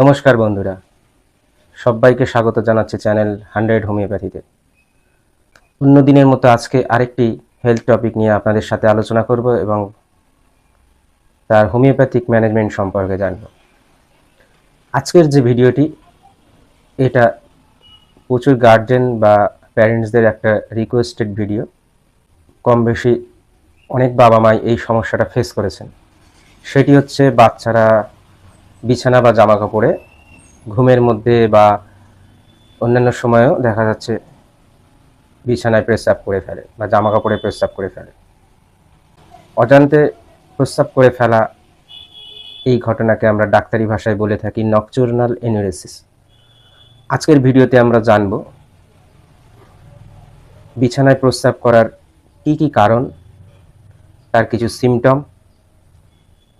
নমস্কার বন্ধুরা। সবাইকে স্বাগত জানাচ্ছি চ্যানেল হান্ড্রেড হোমিওপ্যাথিতে। অন্য দিনের মতো আজকে আরেকটি হেলথ টপিক নিয়ে আপনাদের সাথে আলোচনা করব এবং তার হোমিওপ্যাথিক ম্যানেজমেন্ট সম্পর্কে জানব। আজকের যে ভিডিওটি, এটা প্রচুর গার্জেন বা প্যারেন্টসদের একটা রিকোয়েস্টেড ভিডিও কম বেশি অনেক বাবা মাই এই সমস্যাটা ফেস করেছেন। সেটি হচ্ছে বাচ্চারা বিছানা বা জামা কাপড়ে ঘুমের মধ্যে বা অন্যান্য সময়েও দেখা যাচ্ছে বিছানায় প্রস্রাব করে ফেলে বা জামা কাপড়ে প্রস্রাব করে ফেলে। অজান্তে প্রস্রাব করে ফেলা এই ঘটনাকে আমরা ডাক্তারি ভাষায় বলে থাকি নকচুরনাল এনুরেসিস আজকের ভিডিওতে আমরা জানব বিছানায় প্রস্রাব করার কি কি কারণ, তার কিছু সিমটম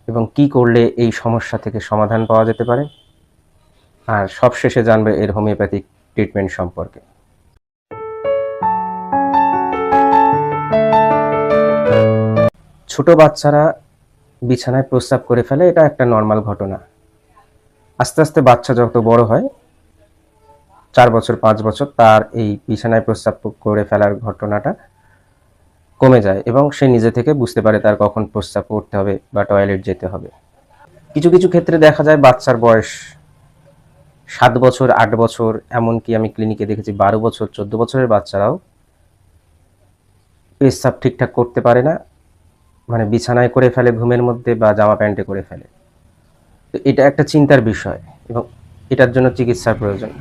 এবং কি করলে এই সমস্যা থেকে সমাধান পাওয়া যেতে পারে? আর সবশেষে জানবে এর হোমিওপ্যাথিক ট্রিটমেন্ট সম্পর্কে। ছোট বাচ্চারা বিছানায় প্রস্রাব করে ফেলে, এটা একটা নর্মাল ঘটনা। আস্তে আস্তে বাচ্চা যত বড় হয়, চার বছর, পাঁচ বছর, তার এই বিছানায় প্রস্রাব করে ফেলার ঘটনাটা কমে যায় এবং সে নিজে থেকে বুঝতে পারে তার কখন প্রস্রাব করতে হবে বা টয়লেট যেতে হবে। কিছু কিছু ক্ষেত্রে দেখা যায় বাচ্চার বয়স সাত বছর, আট বছর, এমনকি আমি ক্লিনিকে দেখেছি বারো বছর, চোদ্দ বছরের বাচ্চারাও পেশাব ঠিকঠাক করতে পারে না মানে বিছানায় করে ফেলে ঘুমের মধ্যে বা জামা প্যান্টে করে ফেলে। তো এটা একটা চিন্তার বিষয় এবং এটার জন্য চিকিৎসার প্রয়োজন।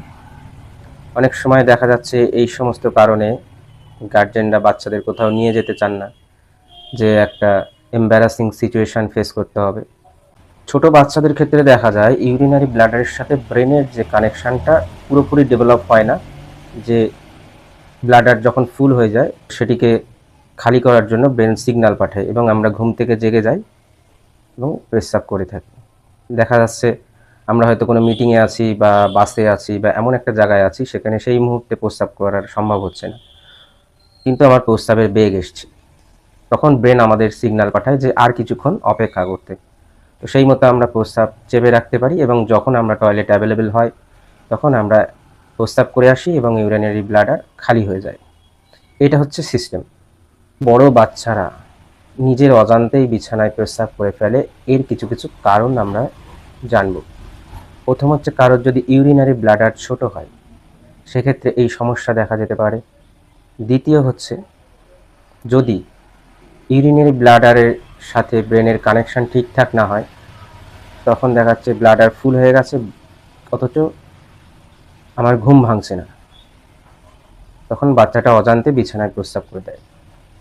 অনেক সময় দেখা যাচ্ছে এই সমস্ত কারণে গার্জেনরা বাচ্চাদের কোথাও নিয়ে যেতে চান না, যে একটা এম্বারাসিং সিচুয়েশন ফেস করতে হবে। ছোট বাচ্চাদের ক্ষেত্রে দেখা যায় ইউরিনারি ব্লাডারের সাথে ব্রেনের যে কানেকশানটা পুরোপুরি ডেভেলপ হয় না, যে ব্লাডার যখন ফুল হয়ে যায়, সেটিকে খালি করার জন্য ব্রেন সিগন্যাল পাঠায় এবং আমরা ঘুম থেকে জেগে যাই এবং প্রেস্রাব করে থাকি। দেখা যাচ্ছে, আমরা হয়তো কোনো মিটিংয়ে আছি বা বাসে আছি বা এমন একটা জায়গায় আছি, সেখানে সেই মুহূর্তে প্রস্রাব করার সম্ভব হচ্ছে না। কিন্তু আমার প্রস্রাবের বেগ এসছে। তখন ব্রেন আমাদের সিগন্যাল পাঠায় যে আর কিছুক্ষণ অপেক্ষা করতে। তো সেই মতো আমরা প্রস্রাব চেপে রাখতে পারি এবং যখন আমরা টয়লেট অ্যাভেলেবেল হয়, তখন আমরা প্রস্রাব করে আসি এবং ইউরিনারি ব্লাডার খালি হয়ে যায়। এটা হচ্ছে সিস্টেম। বড় বাচ্চারা নিজের অজান্তেই বিছানায় প্রস্রাব করে ফেলে, এর কিছু কিছু কারণ আমরা জানব। প্রথম হচ্ছে কারোর যদি ইউরিনারি ব্লাডার ছোট হয়, সেক্ষেত্রে এই সমস্যা দেখা যেতে পারে। দ্বিতীয় হচ্ছে, যদি ইউরিনারি ব্লাডারের সাথে ব্রেনের কানেকশন ঠিকঠাক না হয়, তখন দেখা যাচ্ছে ব্লাডার ফুল হয়ে গেছে, অথচ আমার ঘুম ভাঙছে না। তখন বাচ্চাটা অজান্তে বিছানায় প্রস্রাব করে দেয়।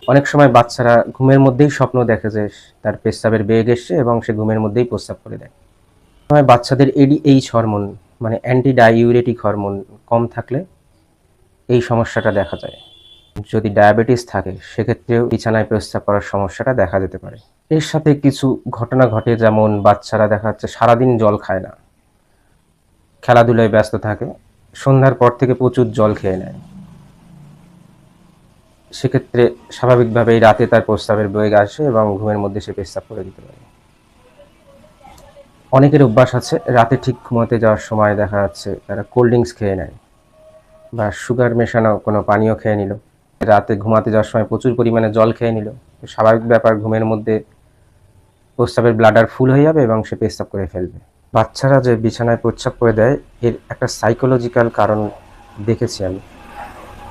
অনেক সময় বাচ্চারা ঘুমের মধ্যেই স্বপ্ন দেখে যে তার পেশাবের বেগ এসছে এবং সে ঘুমের মধ্যেই প্রস্রাব করে দেয়। সময় বাচ্চাদের এডিএইচ হরমোন মানে অ্যান্টি ডাইউরেটিক হরমোন কম থাকলে এই সমস্যাটা দেখা যায়। যদি ডায়াবেটিস থাকে, সেক্ষেত্রেও বিছানায় প্রস্রাব করার সমস্যাটা দেখা যেতে পারে। এর সাথে কিছু ঘটনা ঘটে, যেমন বাচ্চারা দেখা যাচ্ছে সারাদিন জল খায় না। খেলাধুলায় ব্যস্ত থাকে, সন্ধ্যার পর থেকে প্রচুর জল খেয়ে নেয়। সেক্ষেত্রে স্বাভাবিকভাবেই রাতে তার প্রস্রাবের বেগ আসে এবং ঘুমের মধ্যে সে প্রস্রাব করে দিতে পারে। অনেকের অভ্যাস আছে, রাতে ঠিক ঘুমাতে যাওয়ার সময় দেখা যাচ্ছে তারা কোল্ড ড্রিঙ্কস খেয়ে নেয় বা সুগার মেশানো কোনো পানীয় খেয়ে নিল। রাতে ঘুমাতে যাওয়ার সময় প্রচুর পরিমাণে জল খেয়ে নিল। স্বাভাবিক ব্যাপার, ঘুমের মধ্যে প্রস্রাবের ব্লাডার ফুল হয়ে যাবে এবং সে পেস্তাব করে ফেলবে। বাচ্চারা যে বিছানায় প্রস্রাব করে দেয়, এর একটা সাইকোলজিক্যাল কারণ দেখেছি আমি।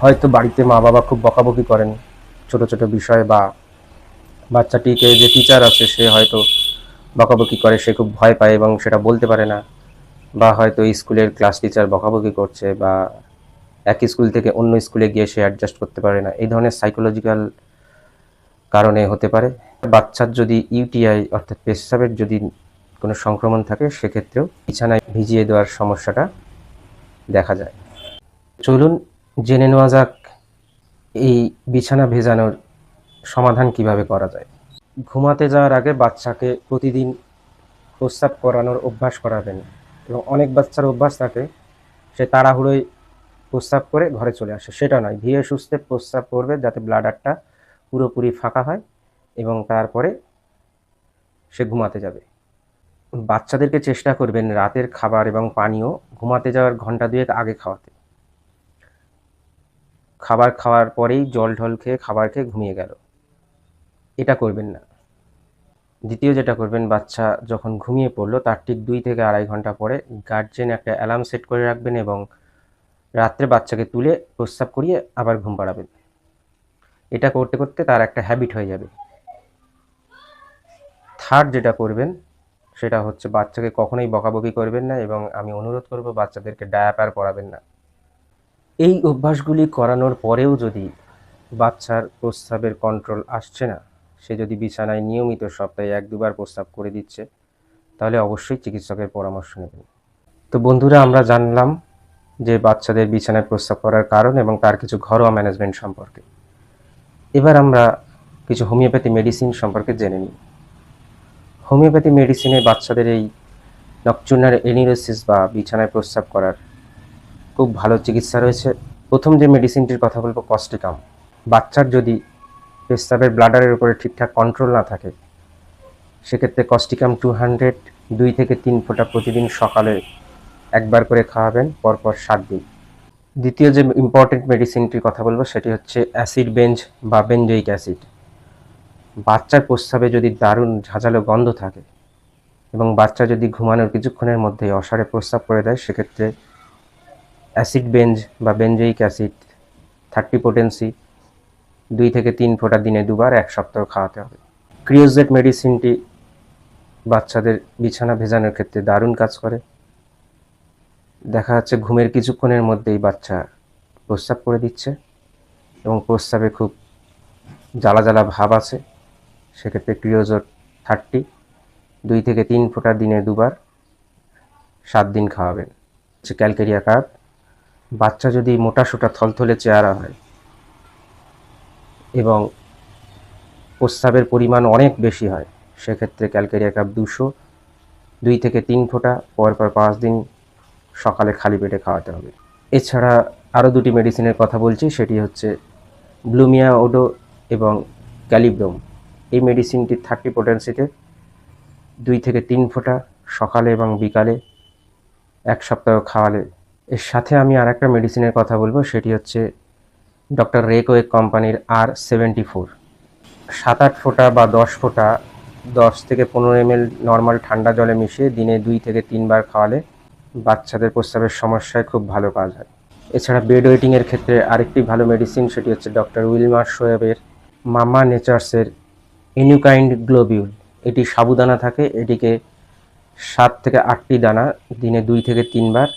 হয়তো বাড়িতে মা বাবা খুব বকাবকি করেন, ছোট ছোট বিষয়ে বা বাচ্চাটিকে যে টিচার আছে, সে হয়তো বকাবকি করে, সে খুব ভয় পায় এবং সেটা বলতে পারে না। বা হয়তো স্কুলের ক্লাস টিচার বকাবকি করছে বা এক স্কুল থেকে অন্য স্কুলে গিয়ে সে অ্যাডজাস্ট করতে পারে না। এই ধরনের সাইকোলজিক্যাল কারণে হতে পারে। বাচ্চার যদি ইউটিআই অর্থাৎ পেশাবের যদি কোনো সংক্রমণ থাকে, সেক্ষেত্রেও বিছানায় ভিজিয়ে দেওয়ার সমস্যাটা দেখা যায়। চলুন জেনে নেওয়া যাক এই বিছানা ভেজানোর সমাধান কীভাবে করা যায়। ঘুমাতে যাওয়ার আগে বাচ্চাকে প্রতিদিন প্রস্রাব করানোর অভ্যাস করাবেন এবং অনেক বাচ্চার অভ্যাস থাকে, সে তাড়াহুড়োয় প্রস্রাব করে ঘরে চলে আসে। সেটা নয়, ধীরে সুস্থে প্রস্রাব করবে যাতে ব্লাডারটা পুরোপুরি ফাঁকা হয় এবং তারপরে সে ঘুমাতে যাবে। বাচ্চাদেরকে চেষ্টা করবেন রাতের খাবার এবং পানীয় ঘুমাতে যাওয়ার ঘণ্টা দুয়েক আগে খাওয়াতে। খাবার খাওয়ার পরেই জল ঢল খেয়ে খাবার খেয়ে ঘুমিয়ে গেল। এটা করবেন না। দ্বিতীয় যেটা করবেন, বাচ্চা যখন ঘুমিয়ে পড়ল, তার ঠিক দুই থেকে আড়াই ঘণ্টা পরে গার্জেন একটা অ্যালার্ম সেট করে রাখবেন এবং রাত্রে বাচ্চাকে তুলে প্রস্রাব করিয়ে আবার ঘুম পাড়াবেন। এটা করতে করতে তার একটা হ্যাবিট হয়ে যাবে। থার্ড যেটা করবেন, সেটা হচ্ছে বাচ্চাকে কখনোই বকাবকি করবেন না এবং আমি অনুরোধ করব বাচ্চাদেরকে ডায়াপার পরাবেন না। এই অভ্যাসগুলি করানোর পরেও যদি বাচ্চার প্রস্রাবের কন্ট্রোল আসছে না, সে যদি বিছানায় নিয়মিত সপ্তাহে এক দুবার প্রস্রাব করে দিচ্ছে, তাহলে অবশ্যই চিকিৎসকের পরামর্শ নেবেন। তো বন্ধুরা, আমরা জানলাম যে বাচ্চাদের বিছানায় প্রস্রাব করার কারণ এবং তার কিছু ঘরোয়া ম্যানেজমেন্ট সম্পর্কে। এবার আমরা কিছু হোমিওপ্যাথি মেডিসিন সম্পর্কে জেনে নিই। হোমিওপ্যাথি মেডিসিনে বাচ্চাদের এই নকচুনার এনিরোসিস বা বিছানায় প্রস্রাব করার খুব ভালো চিকিৎসা রয়েছে। প্রথম যে মেডিসিনটির কথা বলব কস্টিকাম বাচ্চার যদি পেস্তাবের ব্লাডারের উপরে ঠিকঠাক কন্ট্রোল না থাকে, সেক্ষেত্রে কস্টিকাম টু হান্ড্রেড দুই থেকে তিন ফোঁটা প্রতিদিন সকালে একবার করে খাওয়াবেন, পরপর সাত দিন। দ্বিতীয় যে ইম্পর্টেন্ট মেডিসিনটির কথা বলব, সেটি হচ্ছে অ্যাসিড বেঞ্জ বা বেঞ্জয়িক অ্যাসিড বাচ্চার প্রস্রাবে যদি দারুণ ঝাঁঝালো গন্ধ থাকে এবং বাচ্চা যদি ঘুমানোর কিছুক্ষণের মধ্যে অসারে প্রস্রাব করে দেয়, সেক্ষেত্রে অ্যাসিড বেঞ্জ বা বেঞ্জয়িক অ্যাসিড থার্টি পোটেন্সি দুই থেকে তিন ফোঁটা দিনে দুবার এক সপ্তাহ খাওয়াতে হবে। ক্রিওজেট মেডিসিনটি বাচ্চাদের বিছানা ভেজানোর ক্ষেত্রে দারুণ কাজ করে। দেখা যাচ্ছে ঘুমের কিছুক্ষণের মধ্যেই বাচ্চা প্রস্রাব করে দিচ্ছে এবং প্রস্রাবে খুব জ্বালা জ্বালা ভাব আছে। সেক্ষেত্রে ক্রিওজোট থার্টি, দুই থেকে তিন ফোঁটা দিনে দুবার সাত দিন খাওয়াবেন। হচ্ছে ক্যালকেরিয়া কাপ বাচ্চা যদি মোটা সোটা থলথলে চেহারা হয় এবং প্রস্রাবের পরিমাণ অনেক বেশি হয়, সেক্ষেত্রে ক্যালকেরিয়া কাপ দুশো, দুই থেকে তিন ফোঁটা পর পর পাঁচ দিন সকালে খালি পেটে খাওয়াতে হবে। এছাড়া আরও দুটি মেডিসিনের কথা বলছি, সেটি হচ্ছে ব্লুমিয়া ওডো এবং ক্যালিব্রোম এই মেডিসিনটি থার্টি পোটেন্সিতে দুই থেকে তিন ফোঁটা সকালে এবং বিকালে এক সপ্তাহ খাওয়ালে। এর সাথে আমি আর একটা মেডিসিনের কথা বলব, সেটি হচ্ছে ডক্টর রেকোয়েক কোম্পানির আর সেভেন্টি ফোর সাত আট ফোঁটা বা দশ ফোঁটা দশ থেকে পনেরো এমএল নর্মাল ঠান্ডা জলে মিশিয়ে দিনে দুই থেকে তিনবার খাওয়ালে বাচ্চাদের প্রস্রাবের সমস্যায় খুব ভালো কাজ হয়। এছাড়া বেড ওয়েটিংয়ের ক্ষেত্রে আরেকটি ভালো মেডিসিন সেটি হচ্ছে ডক্টর উইলমার শোয়েবের মামা নেচার্সের ইনিউকাইন্ড গ্লোবিউল। এটি সাবুদানা থাকে, এটিকে সাত থেকে আটটি দানা দিনে দুই থেকে তিনবার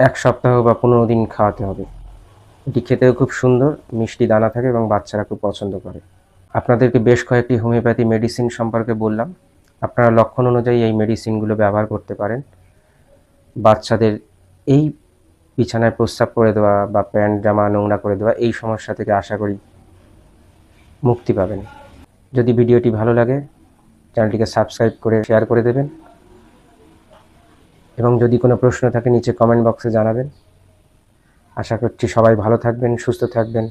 এক সপ্তাহ বা পনেরো দিন খাওয়াতে হবে। এটি খেতেও খুব সুন্দর, মিষ্টি দানা থাকে এবং বাচ্চারা খুব পছন্দ করে। আপনাদেরকে বেশ কয়েকটি হোমিওপ্যাথি মেডিসিন সম্পর্কে বললাম। আপনারা লক্ষণ অনুযায়ী এই মেডিসিনগুলো ব্যবহার করতে পারেন। বাচ্চাদের এই বিছানায় প্রস্রাব করে দেওয়া বা প্যান্ট, জামা, নোংরা করে দেওয়া এই সমস্যা থেকে আশা করি মুক্তি পাবেন। যদি ভিডিওটি ভালো লাগে, চ্যানেলটিকে সাবস্ক্রাইব করে শেয়ার করে দেবেন এবং যদি কোনো প্রশ্ন থাকে, নিচে কমেন্ট বক্সে জানাবেন। আশা করছি সবাই ভালো থাকবেন, সুস্থ থাকবেন।